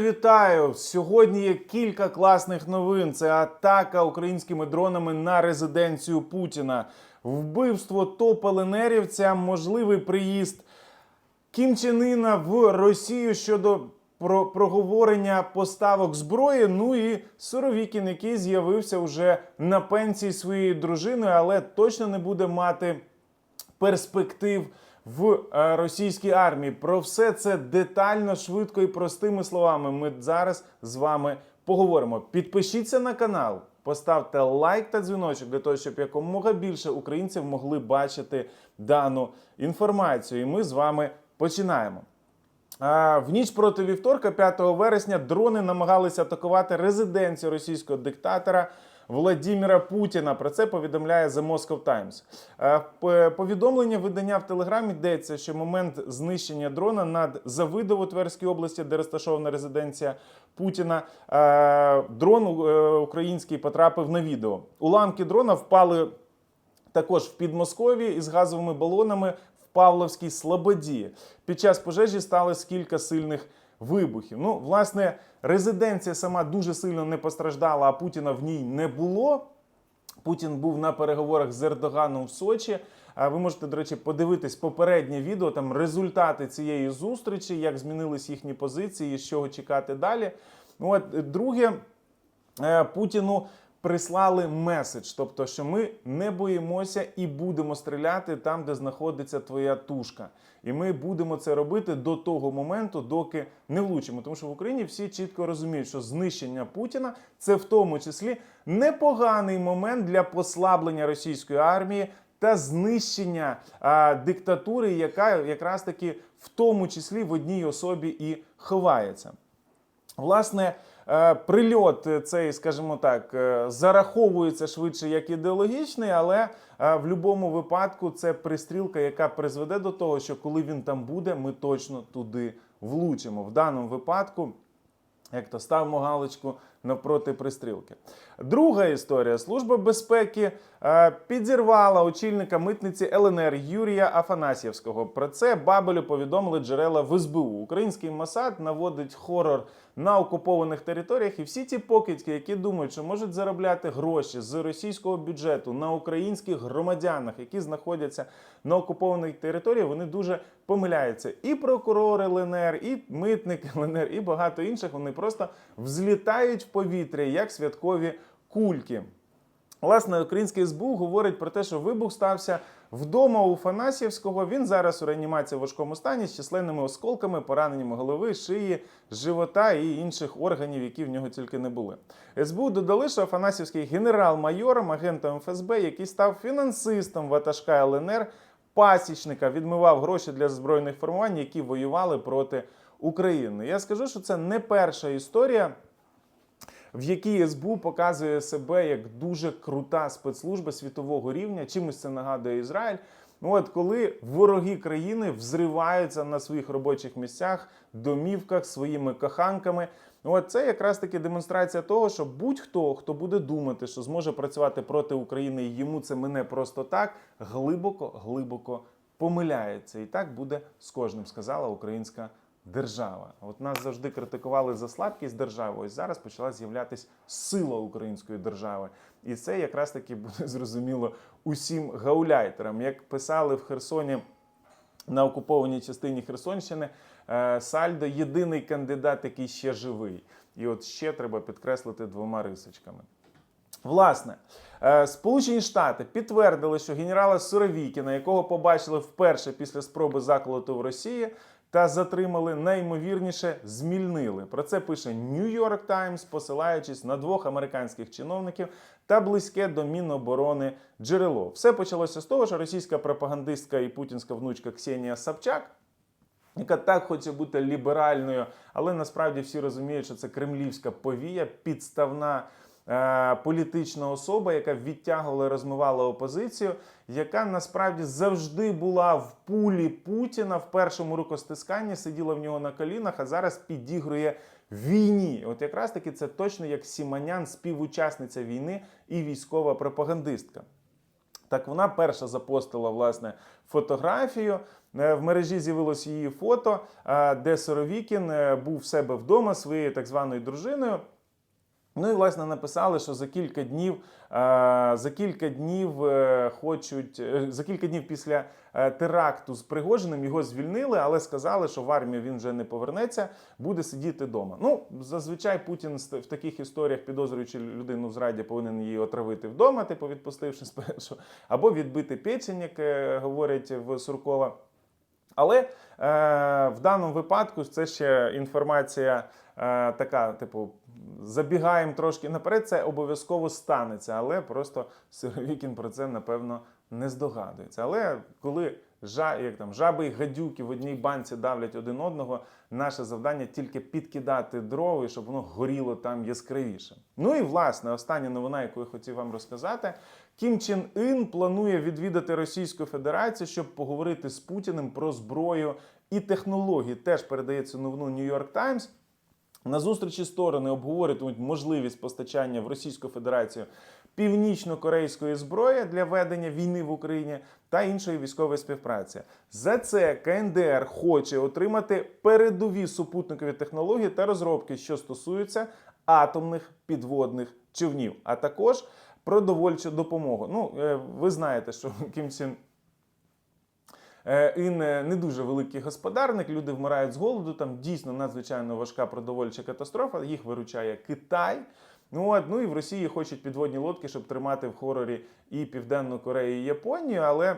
Вітаю! Сьогодні є кілька класних новин. Це атака українськими дронами на резиденцію Путіна, вбивство топ-ЛНРівця, можливий приїзд Кім Чен Іна в Росію щодо про проговорення поставок зброї. Ну і Суровікін, який з'явився вже на пенсії своєю дружиною, але точно не буде мати перспектив в е, російській армії. Про все це детально, швидко і простими словами. Ми зараз з вами поговоримо. Підпишіться на канал, поставте лайк та дзвіночок для того, щоб якомога більше українців могли бачити дану інформацію. І ми з вами починаємо. В ніч проти вівторка, 5 вересня, дрони намагалися атакувати резиденцію російського диктатора Владіміра Путіна. Про це повідомляє The Moscow Times. Е, Повідомлення видання в Телеграмі йдеться, що момент знищення дрона над Завидово Тверській області, де розташована резиденція Путіна. е, Дрон е, український потрапив на відео. Уламки дрона впали також в Підмосков'ї із газовими балонами в Павловській Слободі. Під час пожежі сталося кілька сильних вибухів. Ну, власне, резиденція сама дуже сильно не постраждала, а Путіна в ній не було. Путін був на переговорах з Ердоганом в Сочі. А Ви можете, до речі, подивитись попереднє відео, там результати цієї зустрічі, як змінились їхні позиції, з чого чекати далі. Ну, от, друге, е, Путіну прислали меседж, тобто, що ми не боїмося і будемо стріляти там, де знаходиться твоя тушка. І ми будемо це робити до того моменту, доки не влучимо. Тому що в Україні всі чітко розуміють, що знищення Путіна це в тому числі непоганий момент для послаблення російської армії та знищення а, диктатури, яка якраз таки в тому числі в одній особі і ховається. Власне, е, прильот цей, скажімо так, е, зараховується швидше як ідеологічний, але е, в будь-якому випадку це пристрілка, яка призведе до того, що коли він там буде, ми точно туди влучимо. В даному випадку. Як то ставимо галочку навпроти пристрілки. Друга історія. Служба безпеки е, підірвала очільника митниці ЛНР Юрія Афанасьєвського. Про це Бабелю повідомили джерела в СБУ. Український Масад наводить хорор на окупованих територіях, і всі ті покидьки, які думають, що можуть заробляти гроші з російського бюджету на українських громадянах, які знаходяться на окупованих територіях, вони дуже помиляються. І прокурори ЛНР, і митники ЛНР, і багато інших. Вони просто взлітають в повітря як святкові кульки. Власне, українське СБУ говорить про те, що вибух стався вдома у Фанасівського. Він зараз у реанімації в важкому стані з численними осколками, пораненнями голови, шиї, живота і інших органів, які в нього тільки не були. СБУ додали, що Афанасівський генерал-майором, агентом ФСБ, який став фінансистом ватажка ЛНР, пасічника, відмивав гроші для збройних формувань, які воювали проти України. Я скажу, що це не перша історія в якій СБУ показує себе як дуже крута спецслужба світового рівня. Чимось це нагадує Ізраїль. Ну от коли вороги країни взриваються на своїх робочих місцях, домівках своїми коханками. Ну, От це якраз таки демонстрація того, що будь-хто, хто буде думати, що зможе працювати проти України і йому це мене просто так, глибоко, глибоко помиляється. І так буде з кожним, сказала українська держава. От нас завжди критикували за слабкість держави. Ось зараз почала з'являтися сила української держави. І це якраз таки буде зрозуміло усім гауляйтерам. Як писали в Херсоні на окупованій частині Херсонщини, е, Сальдо єдиний кандидат, який ще живий. І от ще треба підкреслити двома рисочками. Власне, е, Сполучені Штати підтвердили, що генерала Суровікіна, якого побачили вперше після спроби заколоту в Росії, та затримали найімовірніше змільнили. Про це пише New York Times, посилаючись на двох американських чиновників та близьке до Міноборони джерело. Все почалося з того, що російська пропагандистка і путінська внучка Ксенія Собчак яка так хоче бути ліберальною, але насправді всі розуміють, що це кремлівська повія, підставна політична особа, яка відтягувала розмивала опозицію, яка насправді завжди була в пулі Путіна в першому рукостисканні, сиділа в нього на колінах, а зараз підігрує війні. От якраз таки це точно як Сіманян, співучасниця війни і військова пропагандистка. Так вона перша запостила власне фотографію Е, В мережі з'явилось її фото, е, де Соровікін е, був в себе вдома своєю так званою дружиною. Ну і власне написали, що за кілька днів, е, за кілька днів е, хочуть е, за кілька днів після теракту з Пригожиним його звільнили, але сказали, що в армію він вже не повернеться, буде сидіти вдома. Ну зазвичай Путін в таких історіях, підозрюючи людину в зраді, повинен її отравити вдома, типу відпустивши спершу, або відбити печень, як говорять в Суркова. Але е, в даному випадку це ще інформація е, така, типу, забігаємо трошки наперед, це обов'язково станеться, але просто Сировікін про це напевно не здогадується. Але коли жа, як там, жаби і гадюки в одній банці давлять один одного, наше завдання тільки підкидати дров, і щоб воно горіло там яскравіше. Ну і власне остання новина, яку я хотів вам розказати. Кім Чен Ін планує відвідати Російську Федерацію, щоб поговорити з Путіним про зброю і технології. Теж передається новину York Times. На зустрічі сторони обговорюватимуть можливість постачання в Російську Федерацію північно-корейської зброї для ведення війни в Україні та іншої військової співпраці. За це КНДР хоче отримати передові супутникові технології та розробки, що стосуються атомних підводних човнів, а також продовольчу допомогу. Ну, е, ви знаєте, що Кім Чен Е, Він е, не дуже великий господарник, люди вмирають з голоду. Там дійсно надзвичайно важка продовольча катастрофа. Їх виручає Китай. Ну, от, ну і в Росії хочуть підводні лодки, щоб тримати в хорорі і Південну Корею, і Японію, але.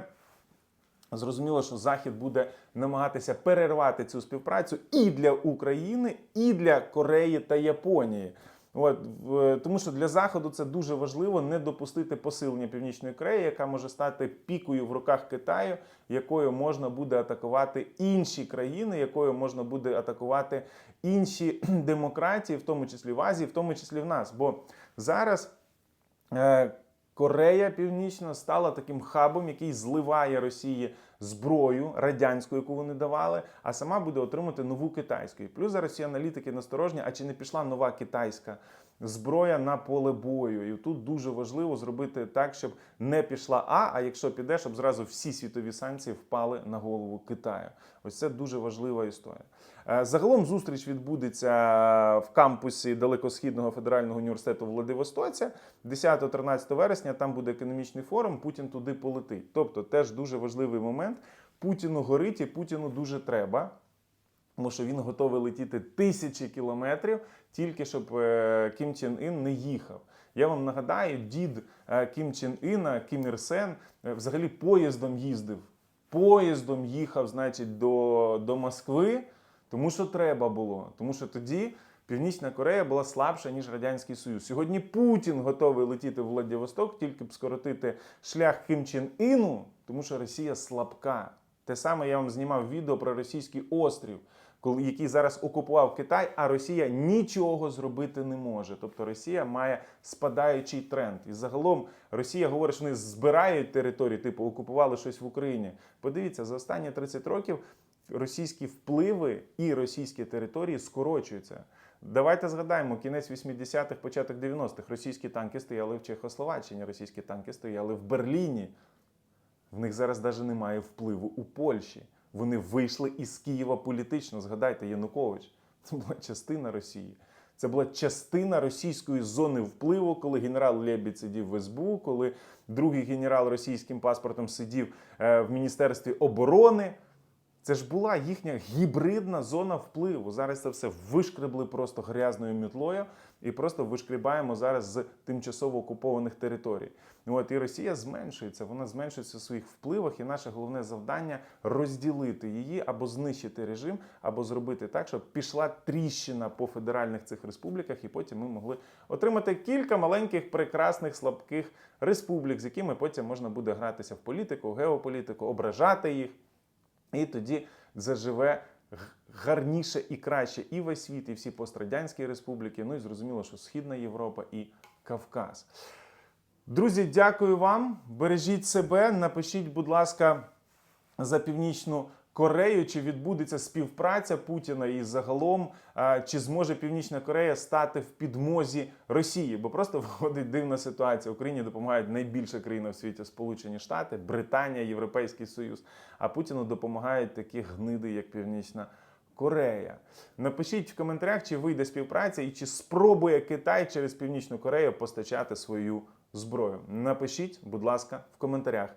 Зрозуміло, що Захід буде намагатися перервати цю співпрацю і для України, і для Кореї та Японії. От, в- тому що для Заходу це дуже важливо не допустити посилення Північної Кореї, яка може стати пікою в руках Китаю, якою можна буде атакувати інші країни, якою можна буде атакувати інші демократії, в тому числі в Азії, в тому числі в нас. Бо зараз. Е, Корея Північна стала таким хабом, який зливає Росії зброю радянську, яку вони давали, а сама буде отримати нову китайську. І плюс зараз всі аналітики насторожні, а чи не пішла нова китайська зброя на поле бою? І тут дуже важливо зробити так, щоб не пішла А, а якщо піде, щоб зразу всі світові санкції впали на голову Китаю. Ось це дуже важлива історія. Е, Загалом зустріч відбудеться в кампусі Далекосхідного федерального університету в Владивостоці 10-13 вересня. Там буде економічний форум. Путін туди полетить. Тобто, теж дуже важливий момент. Путіну горить і Путіну дуже треба. Тому що він готовий летіти тисячі кілометрів, тільки щоб е, Кім Чен Ін не їхав. Я вам нагадаю, дід е, Кім Чен Іна, Кім Ір Сен, е, взагалі поїздом їздив. Поїздом їхав, значить, до, до Москви, тому що треба було. Тому що тоді Північна Корея була слабша, ніж Радянський Союз. Сьогодні Путін готовий летіти в Владивосток, тільки б скоротити шлях Кім Чен Іну, тому що Росія слабка. Те саме я вам знімав відео про російський острів, який зараз окупував Китай, а Росія нічого зробити не може. Тобто Росія має спадаючий тренд. І загалом Росія говорить, що вони збирають території, типу окупували щось в Україні. Подивіться, за останні 30 років російські впливи і російські території скорочуються. Давайте згадаємо, кінець 80-х, початок 90-х. Російські танки стояли в Чехословаччині, російські танки стояли в Берліні. В них зараз навіть немає впливу у Польщі. Вони вийшли із Києва політично. Згадайте, Янукович. Це була частина Росії. Це була частина російської зони впливу, коли генерал Лєбід сидів в СБУ, коли другий генерал російським паспортом сидів е, в Міністерстві оборони. Це ж була їхня гібридна зона впливу. Зараз це все вишкребли просто грязною мітлою і просто вишкрібаємо зараз з тимчасово окупованих територій. От і Росія зменшується, вона зменшується в своїх впливах, і наше головне завдання розділити її або знищити режим, або зробити так, щоб пішла тріщина по федеральних цих республіках, і потім ми могли отримати кілька маленьких, прекрасних, слабких республік, з якими потім можна буде гратися в політику, геополітику, ображати їх. І тоді заживе гарніше і краще і весь світ, і всі пострадянські республіки. Ну і зрозуміло, що Східна Європа і Кавказ. Друзі, дякую вам. Бережіть себе. Напишіть, будь ласка, за північну Корею, чи відбудеться співпраця Путіна і загалом, чи зможе Північна Корея стати в підмозі Росії? Бо просто виходить дивна ситуація. Україні допомагають найбільша країна в світі Сполучені Штати, Британія, Європейський Союз. А Путіну допомагають такі гниди, як Північна Корея. Напишіть в коментарях, чи вийде співпраця і чи спробує Китай через Північну Корею постачати свою зброю. Напишіть, будь ласка, в коментарях.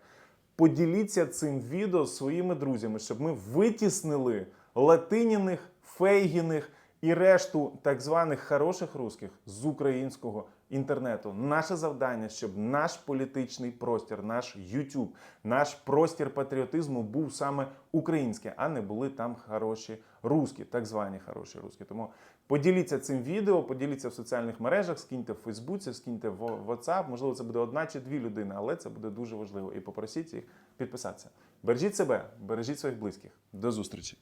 Поділіться цим відео з своїми друзями, щоб ми витіснили латиніних, фейгіних і решту так званих хороших русських з українського інтернету. Наше завдання, щоб наш політичний простір, наш YouTube, наш простір патріотизму був саме український, а не були там хороші русські, так звані хороші русські. Тому поділіться цим відео, поділіться в соціальних мережах, скиньте в Фейсбуці, скиньте в WhatsApp. Можливо, це буде одна чи дві людини, але це буде дуже важливо. І попросіть їх підписатися. Бережіть себе, бережіть своїх близьких. До зустрічі!